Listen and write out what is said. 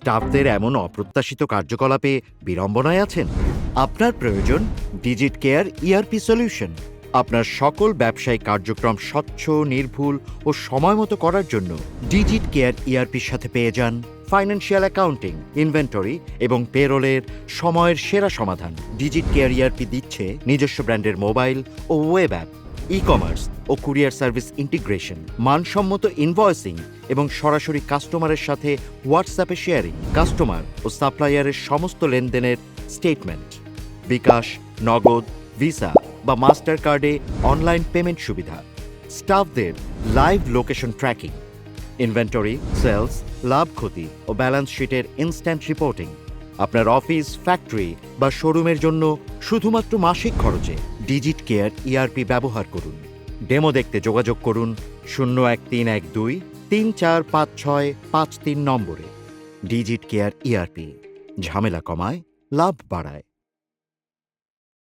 স্টাফদের এমন অপ্রত্যাশিত কার্যকলাপে বিড়ম্বনায় আছেন? আপনার প্রয়োজন ডিজিট কেয়ার ইআরপি সলিউশন। আপনার সকল ব্যবসায়িক কার্যক্রম স্বচ্ছ, নির্ভুল ও সময়মতো করার জন্য ডিজিট কেয়ার ইআরপির সাথে পেয়ে যান। ফাইন্যান্সিয়াল অ্যাকাউন্টিং ইনভেন্টরি এবং পেরোলের সময়ের সেরা সমাধান। ডিজিট কেয়ার ইআরপি দিচ্ছে নিজস্ব ব্র্যান্ডের মোবাইল ও ওয়েব অ্যাপ ই কমার্স ও কুরিয়ার সার্ভিস ইন্টিগ্রেশন। মানসম্মত ইনভয়েসিং এবং সরাসরি কাস্টমারের সাথে হোয়াটসঅ্যাপে শেয়ারিং কাস্টমার ও সাপ্লায়ারের সমস্ত লেনদেনের স্টেটমেন্ট বিকাশ, নগদ ভিসা বা মাস্টার কার্ডে অনলাইন পেমেন্ট সুবিধা। স্টাফদের live location tracking inventory sales লাভ ক্ষতি ও ব্যালেন্স শিটের ইনস্ট্যান্ট রিপোর্টিং আপনার অফিস ফ্যাক্টরি বা শোরুমের জন্য শুধুমাত্র মাসিক খরচে ডিজিট কেয়ার ইআরপি ব্যবহার করুন। ডেমো দেখতে যোগাযোগ করুন শূন্য এক তিন এক দুই তিন চার পাঁচ ছয় পাঁচ তিন নম্বরে। ডিজিট কেয়ার ইআরপি ঝামেলা কমায় লাভ বাড়ায়।